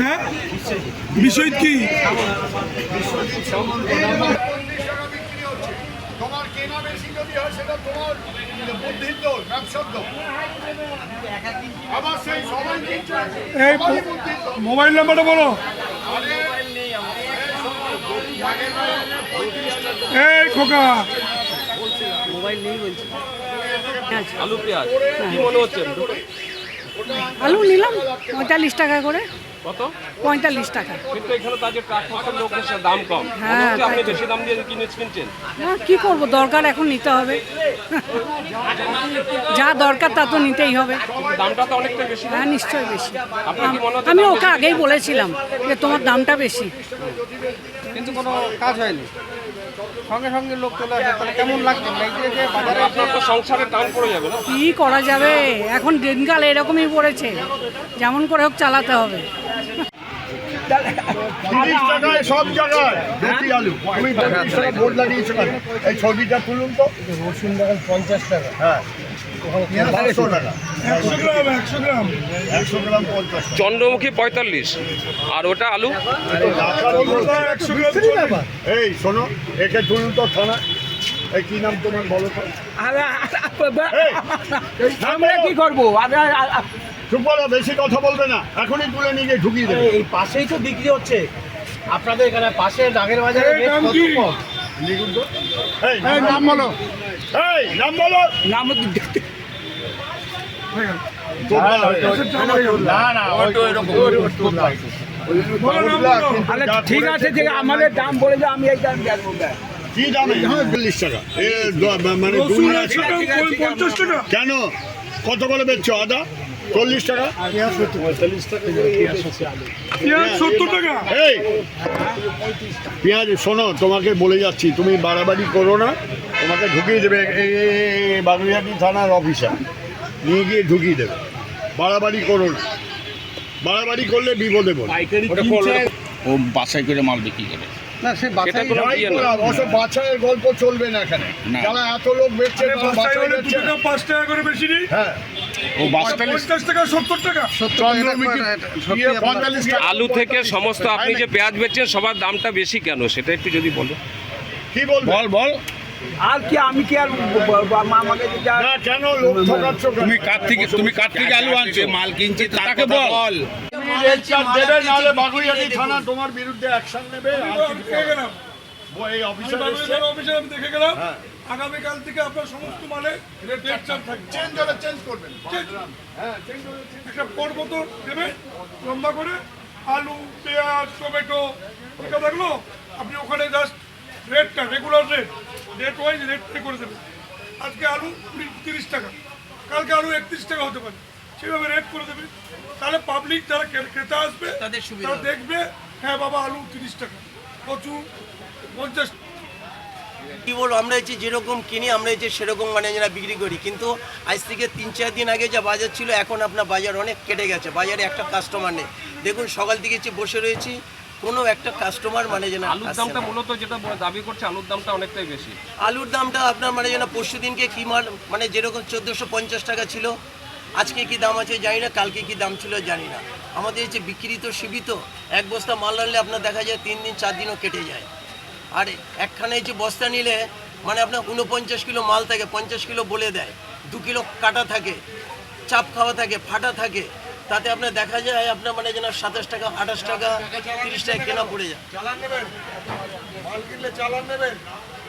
হ্যাঁ বিষয় কি বিশ্বজিৎ সামন্ত নাম্বার। তোমার কেনা বেশি যদি হয়? সেটা তোমার বুদ্ধির দোষ ব্যবসার দোষ আবার সেই সবাই এই সবারই বুদ্ধির দোষ মোবাইল নাম্বারটা বলো। আরে এই খোকা। আলু পেঁয়াজ। কি মনে হচ্ছে? আলু নিলাম পঁয়তাল্লিশ টাকা করে। কত? পঁয়তাল্লিশ টাকা। কিন্তু এখানে তো আজকে ট্রাক ফসল লোক দাম কম। হ্যাঁ, আপনি বেশি দাম দিয়ে কিনে কিনছেন? না কি করব? দরকার এখন নিতে হবে। যা দরকার তা তো নিতেই হবে। দামটা তো অনেকটা বেশি। হ্যাঁ নিশ্চয়ই বেশি। আমি ওকে আগেই বলেছিলাম যে তোমার দামটা বেশি। কিন্তু কোনো কাজ হয়নি। সঙ্গে সঙ্গে লোক চলে আসে তাহলে কেমন এই যে যে বাজারে আপনার তো সংসারে টান পড়ে যাবে না? কি করা যাবে? এখন দিনকাল এরকমই পড়েছে। যেমন করে হোক চালাতে হবে। তিরিশ টাকায় সব জায়গায়। বেশি আলু। তুমি বোর্ড লাগিয়েছো এই ছবিটা তুলুন তো। রসুন দেখেন পঞ্চাশ টাকা। হ্যাঁ। চন্দ্রমুখী পঁয়তাল্লিশ। আর ওটা আলু? এই শোনো একে তো থানা। এই কি নাম তোমার বলো তো? এই, আমরা কি করব? চুপ করো বেশি কথা বলবে না। এখনই তুলে নিয়ে গিয়ে ঢুকিয়ে দেবে। এই পাশেই তো বিক্রি হচ্ছে। আপনাদের এখানে পাশে বাজারে নাম বলো। এই নাম বলো। নাম না না হয়তো এরকম বলো নাম বলো আরে ঠিক আছে ঠিক আমাদের দাম বলে যে আমি এই দাম জানব কি দামে চল্লিশ টাকা মানে কেন কত করে বেচছো আদা চল্লিশ টাকা পেঁয়াজ সত্তর টাকা এই পেঁয়াজ শোনো তোমাকে বলে যাচ্ছি তুমি বাড়াবাড়ি করো না তোমাকে ঢুকিয়ে দেবে এই বাগুইহাটি থানার অফিসার নিয়ে গিয়ে ঢুকিয়ে দেবে। বাড়াবাড়ি করো না বাড়াবাড়ি করলে বিপদে বল ও বাসায় করে মাল বিক্রি করে। না সে বাছাই ইয়ে বাছাইয়ের গল্প চলবে না এখানে। না। যারা এত লোক বেচছে। পাঁচ টাকা করে বেশি নেই? হ্যাঁ। আলু থেকে সমস্ত আপনি যে পেঁয়াজ বেচছেন সবার দামটা বেশি কেন? সেটা একটু যদি বলো। কি বলব? বল বল। আর কি আমি কি আর আমাকে যে যা না কেন লোক ঠকাচ্ছ কেন? তুমি কার থেকে তুমি কার থেকে আলু আনছো। মাল কিনছি তাকে বল। দেবে নাহলে থানা তোমার বিরুদ্ধে অ্যাকশন নেবে এই অফিসার আমি দেখে গেলাম। হ্যাঁ। আগামীকাল থেকে আপনার সমস্ত মালে রেট রেট চাপ থাকবে। চেঞ্জ হলে চেঞ্জ করবেন। হ্যাঁ চেঞ্জ হলে change একটা পর মতো দেবে লম্বা করে। আলু পেঁয়াজ টমেটো থাকল আপনি ওখানে জাস্ট রেটটা regular rate rate wise rate pay করে দেবে। আজকে আলু কুড়ি তিরিশ টাকা কালকে আলু একত্রিশ টাকা হতে পারে। সেভাবে রেট করে দেবে। তাহলে পাবলিক যারা ক্রে- ক্রেতা আসবে তারা দেখবে হ্যাঁ বাবা আলু তিরিশ টাকা কচু পঞ্চাশ কি বলব আমরা হচ্ছে যেরকম কিনি আমরা হচ্ছে সেরকম মানে যেটা বিক্রি করি কিন্তু আজ থেকে তিন চার দিন আগে যা বাজার ছিল এখন আপনার বাজার অনেক কেটে গেছে। বাজারে একটা কাস্টমার নেই। দেখুন সকাল থেকে হচ্ছে বসে রয়েছি কোনো একটা কাস্টমার মানে যেন আলুর দামটা মূলত যেটা দাবি করছে আলুর দামটা অনেকটাই বেশি। আলুর দামটা আপনার মানে যেন পরশু দিনকে কি মাল মানে যেরকম চোদ্দোশো পঞ্চাশ টাকা ছিল আজকে কি দাম আছে জানি না কালকে কি দাম ছিল জানি না। আমাদের হচ্ছে বিক্রি তো সীমিত এক বস্তা মাল আনলে আপনার দেখা যায় তিন দিন চার দিনও কেটে যায়। আর একখানে হচ্ছে বস্তা নিলে মানে আপনার উনপঞ্চাশ কিলো মাল থাকে পঞ্চাশ কিলো বলে দেয়। দু কিলো কাটা থাকে চাপ খাওয়া থাকে ফাটা থাকে। তাতে আপনার দেখা যায় আপনার মানে যেন সাতাশ টাকা আঠাশ টাকা তিরিশ টাকা কেনা পড়ে যায়। চালান নেবেন? মাল কিনলে চালান নেবেন?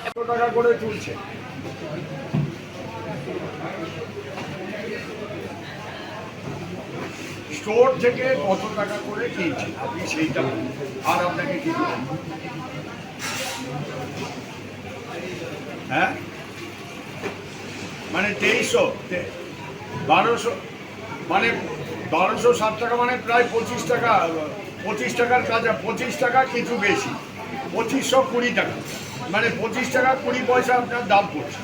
এত টাকা করে তুলছে। স্টোর থেকে কত টাকা করে কিনছে? আপনি সেইটা আর আপনাকে কি হ্যাঁ? মানে তেইশশো বারোশো মানে বারোশো ষাট টাকা মানে প্রায় পঁচিশ টাকা পঁচিশ টাকার কাজা পঁচিশ টাকা কিছু বেশি পঁচিশশো কুড়ি টাকা। মানে পঁচিশ টাকা কুড়ি পয়সা আপনার দাম পড়ছে।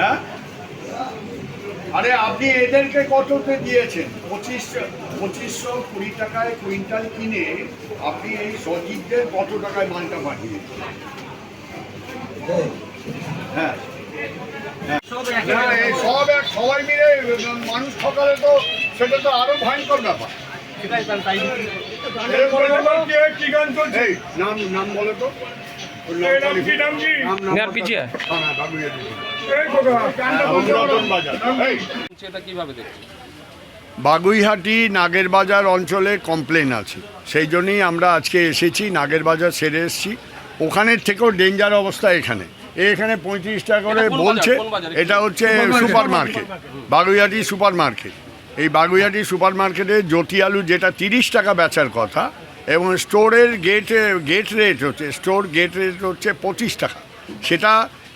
হ্যাঁ? আরে আপনি এদেরকে কততে দিয়েছেন? পঁচিশ পঁচিশশো কুড়ি টাকায় কুইন্টাল কিনে আপনি এই সজীবদের কত টাকায় মালটা পাঠিয়েছেন? হ্যাঁ এই সব সবাই মিলে মানুষ ঠকালে তো সেটা তো আরও ভয়ঙ্কর ব্যাপার। নাম নাম বলো তো। খোকা। রতন বাজার। বাগুইহাটি অঞ্চলে কমপ্লেন আছে। সেই জন্যই আমরা আজকে এসেছি নাগেরবাজার সেরে এসেছি। ওখানের থেকেও ডেঞ্জার অবস্থা এখানে। এখানে পঁয়ত্রিশ টাকা করে বলছে? এটা হচ্ছে super market Baguiati super market এই বাগুইহাটি সুপার মার্কেটে জ্যোতি আলু যেটা তিরিশ টাকা বেচার কথা এবং স্টোরের গেট গেট রেট হচ্ছে স্টোর গেট রেট হচ্ছে পঁচিশ টাকা। সেটা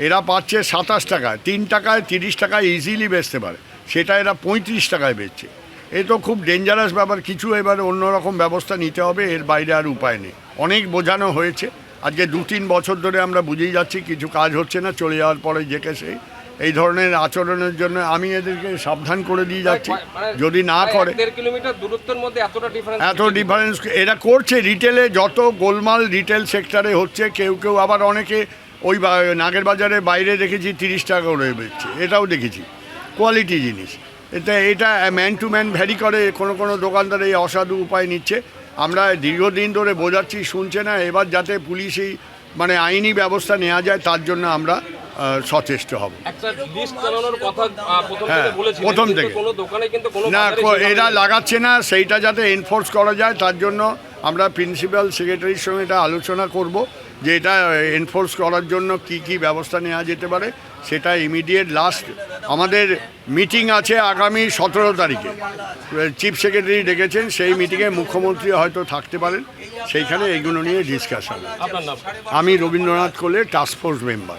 এরা পাচ্ছে সাতাশ টাকায়। তিন টাকায় তিরিশ টাকায় ইজিলি বেচতে পারে। সেটা এরা পঁয়ত্রিশ টাকায় বেচছে। এ তো খুব ডেঞ্জারাস ব্যাপার। কিছু এবার অন্যরকম ব্যবস্থা নিতে হবে এর বাইরে আর উপায় নেই। অনেক বোঝানো হয়েছে। আজকে দু তিন বছর ধরে আমরা বুঝেই যাচ্ছি কিছু কাজ হচ্ছে না চলে যাওয়ার পরে যেকে সেই এই ধরনের আচরণের জন্য আমি এদেরকে সাবধান করে দিয়ে যাচ্ছি। মানে যদি না করে কিলোমিটার দূরত্বের মধ্যে এতটা ডিফারেন্স এত ডিফারেন্স এরা করছে রিটেলে যত গোলমাল রিটেল সেক্টরে হচ্ছে কেউ কেউ আবার অনেকে ওই নাগের বাজারে বাইরে দেখেছি তিরিশ টাকা করে বেচছে। এটাও দেখেছি। কোয়ালিটি জিনিস। এটা এটা ম্যান টু ম্যান ভ্যারি করে কোনো কোনো দোকানদার এই অসাধু উপায় নিচ্ছে। আমরা দীর্ঘদিন ধরে বোঝাচ্ছি শুনছে না এবার যাতে পুলিশই মানে আইনি ব্যবস্থা নেওয়া যায় তার জন্য আমরা সচেষ্ট হব প্রথম হ্যাঁ, থেকে প্রথম থেকে। কোনো না এরা লাগাচ্ছে না সেইটা যাতে এনফোর্স করা যায় তার জন্য আমরা প্রিন্সিপাল সেক্রেটারির সঙ্গে এটা আলোচনা করব যে এটা এনফোর্স করার জন্য কি কি ব্যবস্থা নেওয়া যেতে পারে সেটা ইমিডিয়েট লাস্ট আমাদের মিটিং আছে আগামী সতেরো তারিখে। চিফ সেক্রেটারি ডেকেছেন সেই মিটিংয়ে মুখ্যমন্ত্রী হয়তো থাকতে পারেন। সেইখানে এইগুলো নিয়ে ডিসকাশন আমি রবীন্দ্রনাথ কোলে টাস্ক ফোর্স মেম্বার